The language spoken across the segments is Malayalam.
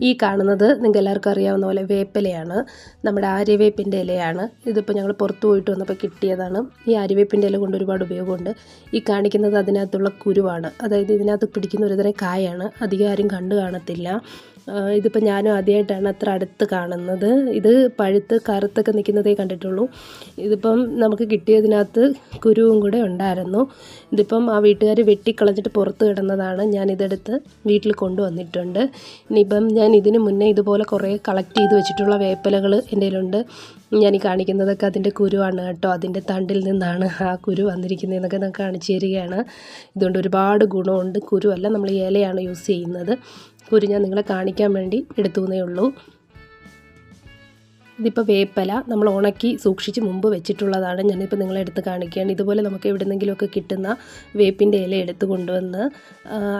ഈ കാണുന്നത് നിങ്ങൾക്ക് എല്ലാവർക്കും അറിയാവുന്ന പോലെ വേപ്പിലയാണ്. നമ്മുടെ ആര്യവേപ്പിന്റെ ഇലയാണ്. ഇതിപ്പോൾ ഞങ്ങൾ പുറത്ത് പോയിട്ട് വന്നപ്പോൾ കിട്ടിയതാണ്. ഈ ആര്യവേപ്പിന്റെ ഇല കൊണ്ട് ഒരുപാട് ഉപയോഗമുണ്ട്. ഈ കാണിക്കുന്നത് അതിനകത്തുള്ള കുരുവാണ്. അതായത് ഇതിനകത്ത് പിടിക്കുന്ന ഒരുതരം കായാണ്. അധികം ആരും കണ്ടു കാണത്തില്ല. ഇതിപ്പോൾ ഞാനും ആദ്യമായിട്ടാണ് അത്ര അടുത്ത് കാണുന്നത്. ഇത് പഴുത്ത് കറുത്തൊക്കെ നിൽക്കുന്നതേ കണ്ടിട്ടുള്ളൂ. ഇതിപ്പം നമുക്ക് കിട്ടിയതിനകത്ത് കുരുവും കൂടെ ഉണ്ടായിരുന്നു. ഇതിപ്പം ആ വീട്ടുകാർ വെട്ടിക്കളഞ്ഞിട്ട് പുറത്ത് കിടന്നതാണ് ഞാനിതെടുത്ത് വീട്ടിൽ കൊണ്ടുവന്നിട്ടുണ്ട്. ഇനിയിപ്പം ഞാൻ ഇതിന് മുന്നേ ഇതുപോലെ കുറേ കളക്ട് ചെയ്ത് വെച്ചിട്ടുള്ള വേപ്പലകൾ എന്റെ കയ്യിലുണ്ട്. ഞാൻ ഈ കാണിക്കുന്നതൊക്കെ അതിന്റെ കുരുവാണ് കേട്ടോ. അതിന്റെ തണ്ടിൽ നിന്നാണ് ആ കുരു വന്നിരിക്കുന്നതെന്നൊക്കെ നമുക്ക് കാണിച്ചു തരികയാണ്. ഇതുകൊണ്ട് ഒരുപാട് ഗുണമുണ്ട്. കുരുവല്ല നമ്മൾ ഇലയാണ് യൂസ് ചെയ്യുന്നത്. കുരു ഞാൻ നിങ്ങളെ കാണിക്കാൻ വേണ്ടി എടുത്തു എന്നേ ഉള്ളൂ. ഇതിപ്പോൾ വേപ്പല നമ്മൾ ഉണക്കി സൂക്ഷിച്ച് മുമ്പ് വെച്ചിട്ടുള്ളതാണ്. ഞാനിപ്പോൾ നിങ്ങളെ എടുത്ത് കാണിക്കുകയാണ്. ഇതുപോലെ നമുക്ക് എവിടെന്നെങ്കിലുമൊക്കെ കിട്ടുന്ന വേപ്പിന്റെ ഇല എടുത്ത് കൊണ്ടുവന്ന്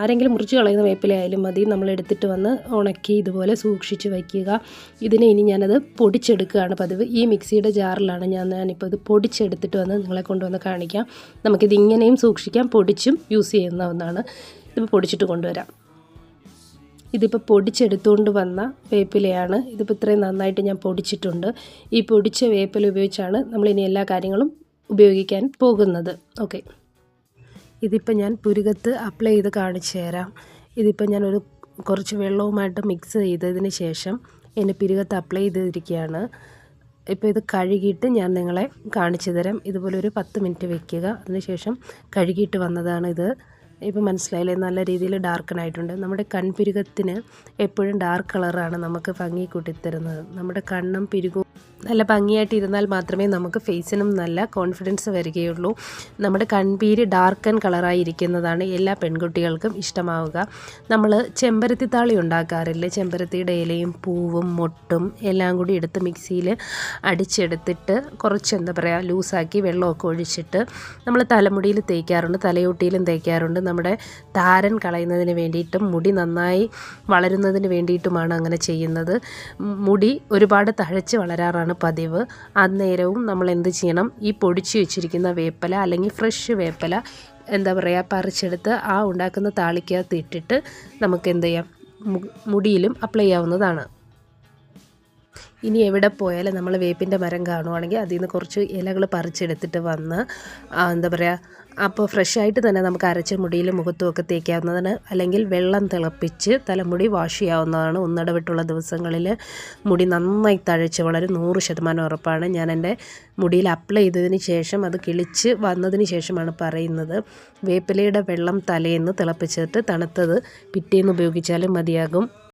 ആരെങ്കിലും മുറിച്ച് കളയുന്ന വേപ്പില ആയാലും മതി. നമ്മൾ എടുത്തിട്ട് വന്ന് ഉണക്കി ഇതുപോലെ സൂക്ഷിച്ച് വയ്ക്കുക. ഇതിനെ ഇനി ഞാനത് പൊടിച്ചെടുക്കുകയാണ് പതിവ്. ഈ മിക്സിയുടെ ജാറിലാണ് ഞാൻ ഞാനിപ്പോൾ ഇത് പൊടിച്ചെടുത്തിട്ട് വന്ന് നിങ്ങളെ കൊണ്ടുവന്ന് കാണിക്കാം. നമുക്കിത് ഇങ്ങനെയും സൂക്ഷിക്കാം. പൊടിച്ചും യൂസ് ചെയ്യുന്ന ഒന്നാണ്. ഇതിപ്പോൾ പൊടിച്ചിട്ട് കൊണ്ടുവരാം. ഇതിപ്പോൾ പൊടിച്ചെടുത്തുകൊണ്ട് വന്ന വേപ്പിലയാണ്. ഇതിപ്പോൾ ഇത്രയും നന്നായിട്ട് ഞാൻ പൊടിച്ചിട്ടുണ്ട്. ഈ പൊടിച്ച വേപ്പില ഉപയോഗിച്ചാണ് നമ്മൾ നമ്മളിനി എല്ലാ കാര്യങ്ങളും ഉപയോഗിക്കാൻ പോകുന്നത്. ഓക്കെ. ഇതിപ്പോൾ ഞാൻ പുരുകത്ത് അപ്ലൈ ചെയ്ത് കാണിച്ചു തരാം. ഇതിപ്പോൾ ഒരു കുറച്ച് വെള്ളവുമായിട്ട് മിക്സ് ചെയ്തതിന് ശേഷം എന്റെ പിരുകത്ത് അപ്ലൈ ചെയ്തിരിക്കുകയാണ്. ഇപ്പോൾ ഇത് കഴുകിയിട്ട് ഞാൻ നിങ്ങളെ കാണിച്ചു തരാം. ഇതുപോലെ ഒരു പത്ത് മിനിറ്റ് വെക്കുക. അതിനുശേഷം കഴുകിയിട്ട് വന്നതാണ് ഇത് ഇപ്പം മനസ്സിലായില്ലേ? നല്ല രീതിയിൽ ഡാർക്കൺ ആയിട്ടുണ്ട്. നമ്മുടെ കൺപിരുകത്തിന് എപ്പോഴും ഡാർക്ക് കളറാണ് നമുക്ക് ഭംഗി കൂട്ടിത്തരുന്നത്. നമ്മുടെ കണ്ണും പിരുകവും നല്ല ഭംഗിയായിട്ട് ഇരുന്നാൽ മാത്രമേ നമുക്ക് ഫേസിനും നല്ല കോൺഫിഡൻസ് വരികയുള്ളൂ. നമ്മുടെ കൺപീര് ഡാർക്കൻ കളറായി ഇരിക്കുന്നതാണ് എല്ലാ പെൺകുട്ടികൾക്കും ഇഷ്ടമാവുക. നമ്മൾ ചെമ്പരത്തി താളി ഉണ്ടാക്കാറില്ല? ചെമ്പരത്തിയുടെ ഇലയും പൂവും മൊട്ടും എല്ലാം കൂടി എടുത്ത് മിക്സിയിൽ അടിച്ചെടുത്തിട്ട് കുറച്ച് എന്താ പറയുക ലൂസാക്കി വെള്ളമൊക്കെ ഒഴിച്ചിട്ട് നമ്മൾ തലമുടിയിൽ തേക്കാറുണ്ട് തലയോട്ടിയിലും തേക്കാറുണ്ട്. നമ്മുടെ താരൻ കളയുന്നതിന് വേണ്ടിയിട്ടും മുടി നന്നായി വളരുന്നതിന് വേണ്ടിയിട്ടുമാണ് അങ്ങനെ ചെയ്യുന്നത്. മുടി ഒരുപാട് തഴച്ച് വളരാറാണ് പതിവ്. അന്നേരവും നമ്മൾ എന്ത് ചെയ്യണം? ഈ പൊടിച്ചു വെച്ചിരിക്കുന്ന വേപ്പല അല്ലെങ്കിൽ ഫ്രഷ് വേപ്പല എന്താ പറയുക പറിച്ചെടുത്ത് ആ ഉണ്ടാക്കുന്ന താളിക്കകത്ത് ഇട്ടിട്ട് നമുക്ക് എന്ത് ചെയ്യാം? മുടിയിലും അപ്ലൈ ചെയ്യാവുന്നതാണ് ഇനി എവിടെ പോയാലും നമ്മൾ വേപ്പിന്റെ മരം കാണുവാണെങ്കിൽ അതിൽ നിന്ന് കുറച്ച് ഇലകൾ പറിച്ചെടുത്തിട്ട് വന്ന് എന്താ പറയുക അപ്പോൾ ഫ്രഷായിട്ട് തന്നെ നമുക്ക് അരച്ച മുടിയിൽ മുഖത്തുമൊക്കെ തേക്കാവുന്നതാണ്. അല്ലെങ്കിൽ വെള്ളം തിളപ്പിച്ച് തലമുടി വാഷ് ചെയ്യാവുന്നതാണ്. ഒന്നിടവിട്ടുള്ള ദിവസങ്ങളിൽ മുടി നന്നായി തഴച്ച് വളരെ. നൂറ് ശതമാനം ഉറപ്പാണ്. ഞാൻ എന്റെ മുടിയിൽ അപ്ലൈ ചെയ്തതിന് ശേഷം അത് കിളിച്ച് വന്നതിന് ശേഷമാണ് പറയുന്നത്. വേപ്പിലയുടെ വെള്ളം തലേന്ന് തിളപ്പിച്ചിട്ട് തണുത്തത് പിറ്റേന്ന് ഉപയോഗിച്ചാലും മതിയാകും.